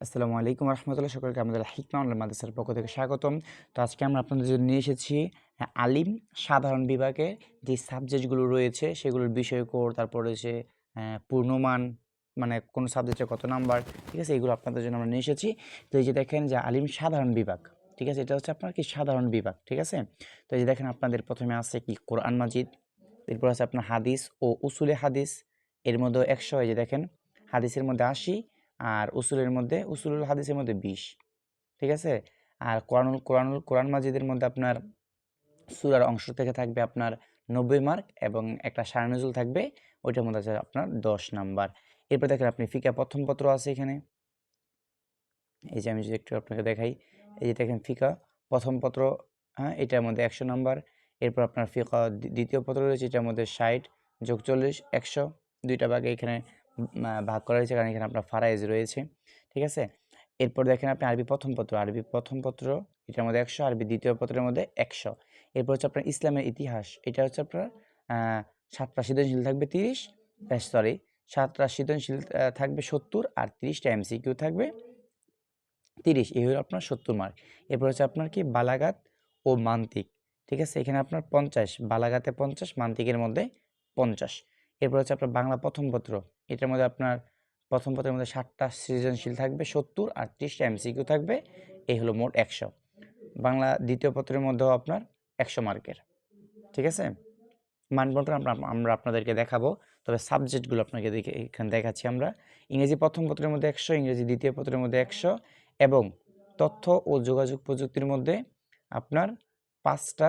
আসসালামু আলাইকুম রহমতুল্লাহ সকলকে আমাদের হিকমা অনলাইন মাদ্রাসার পক্ষ থেকে স্বাগতম। তো আজকে আমরা আপনাদের জন্য নিয়ে এসেছি আহ, আলিম সাধারণ বিভাগে যে সাবজেক্টগুলো রয়েছে সেগুলোর বিষয় কোড তারপর রয়েছে পূর্ণমান মানে কোন সাবজেক্টে কত নাম্বার ঠিক আছে? এগুলো আপনাদের জন্য আমরা নিয়ে এসেছি। তো এই যে দেখেন যে আলিম সাধারণ বিভাগ ঠিক আছে? এটা হচ্ছে আপনার কি সাধারণ বিভাগ ঠিক আছে? তো এই যে দেখেন আপনাদের প্রথমে আছে কি কোরআন মাজিদ এরপর আছে আপনার হাদিস ও উসুলে হাদিস এর মধ্যে একশো এই যে দেখেন হাদিসের মধ্যে আশি আর উসুলের মধ্যে, উসুলুল হাদিসের মধ্যে বিশ, ঠিক আছে? আর কোরআনুল কোরআনুল, কোরআন মাজিদের মধ্যে আপনার সুরার অংশ থেকে থাকবে আপনার নব্বই মার্ক এবং একটা সারানজুল থাকবে, ওইটার মধ্যে আছে আপনার দশ নাম্বার। এরপর দেখেন আপনি ফিকা প্রথম পত্র আছে এখানে। এই যে আমি যদি একটু আপনাকে দেখাই, এই যে দেখেন ফিকা প্রথম পত্র হ্যাঁ এটার মধ্যে একশো নাম্বার। এরপর আপনার ফিকা দ্বিতীয় পত্র রয়েছে, এটার মধ্যে ষাট যোগ চল্লিশ, একশো, দুইটা ভাগে এখানে ভাগ করা হয়েছে কারণ এখানে আপনার ফারাইজ রয়েছে, ঠিক আছে? এরপর দেখেন আপনি আরবি প্রথম পত্র, আরবি প্রথম পত্র, এটার মধ্যে একশো, আরবি দ্বিতীয় পত্রের মধ্যে একশো। এরপর হচ্ছে আপনার ইসলামের ইতিহাস, এটা হচ্ছে আপনার সাতটা সৃজনশীল থাকবে তিরিশ সরি সাতটা সৃজনশীল থাকবে সত্তর আর তিরিশটা এমসিকিউ থাকবে তিরিশ, এই হলো আপনার সত্তর মার্ক এরপর হচ্ছে আপনার কি? বালাগাত ও মান্তিক, ঠিক আছে? এখানে আপনার পঞ্চাশ বালাগাতে পঞ্চাশ, মান্তিকের মধ্যে পঞ্চাশ। এরপর হচ্ছে আপনার বাংলা প্রথম পত্র। এটার মধ্যে আপনার প্রথম পত্রের মধ্যে ষাটটা সৃজনশীল থাকবে, সত্তর আর ত্রিশটা এমসিকিউ থাকবে। এই হলো মোট একশো। বাংলা দ্বিতীয় পত্রের মধ্যেও আপনার একশো মার্কের। ঠিক আছে? মানবন্টন আমরা আমরা আপনাদেরকে দেখাবো। তবে সাবজেক্টগুলো আপনাকে দেখে, এখানে দেখাচ্ছি আমরা। ইংরেজি প্রথম পত্রের মধ্যে একশো, ইংরেজি দ্বিতীয় পত্রের মধ্যে একশো এবং তথ্য ও যোগাযোগ প্রযুক্তির মধ্যে আপনার পাঁচটা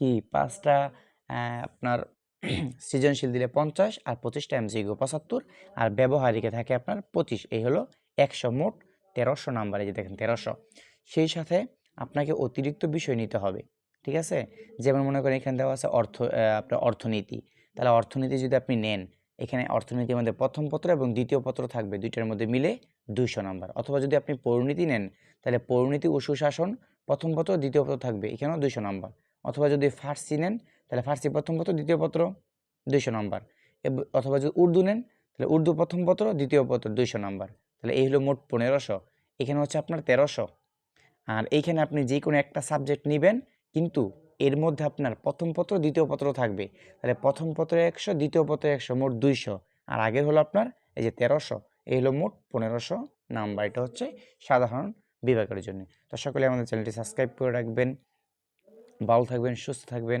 কি? পাঁচটা আপনার সৃজনশীল দিলে পঞ্চাশ আর পঁচিশটা এমসিকিউ পঁচাত্তর, আর ব্যবহারিকে থাকে আপনার পঁচিশ, এই হলো একশো মোট তেরোশো নাম্বারে যে দেখেন তেরোশো। সেই সাথে আপনাকে অতিরিক্ত বিষয় নিতে হবে, ঠিক আছে? যেমন মনে করেন এখানে দেওয়া আছে অর্থ আপনার অর্থনীতি। তাহলে অর্থনীতি যদি আপনি নেন, এখানে অর্থনীতির মধ্যে প্রথম পত্র এবং দ্বিতীয় পত্র থাকবে, দুইটার মধ্যে মিলে দুইশো নাম্বার অথবা যদি আপনি পরিণীতি নেন, তাহলে পরিণীতি ও সুশাসন প্রথম পত্র, দ্বিতীয় পত্র থাকবে, এখানেও দুইশো নাম্বার অথবা যদি ফার্সি নেন তাহলে ফার্সি প্রথম পত্র, দ্বিতীয় পত্র, দুইশো নাম্বার। অথবা যদি উর্দু নেন, তাহলে উর্দু প্রথম পত্র, দ্বিতীয় পত্র, দুইশো নাম্বার। তাহলে এই হলো মোট পনেরোশো। এখানে হচ্ছে আপনার তেরোশো। আর এইখানে আপনি যে কোনো একটা সাবজেক্ট নেবেন, কিন্তু এর মধ্যে আপনার প্রথম পত্র, দ্বিতীয় পত্র থাকবে। তাহলে প্রথম পত্রে একশো, দ্বিতীয় পত্রে একশো, মোট দুইশো। আর আগের হলো আপনার এই যে তেরোশো। এই হলো মোট পনেরোশো নাম্বার। এটা হচ্ছে সাধারণ বিভাগের জন্য। তো সকলে আমাদের চ্যানেলটি সাবস্ক্রাইব করে রাখবেন। ভালো থাকবেন, সুস্থ থাকবেন।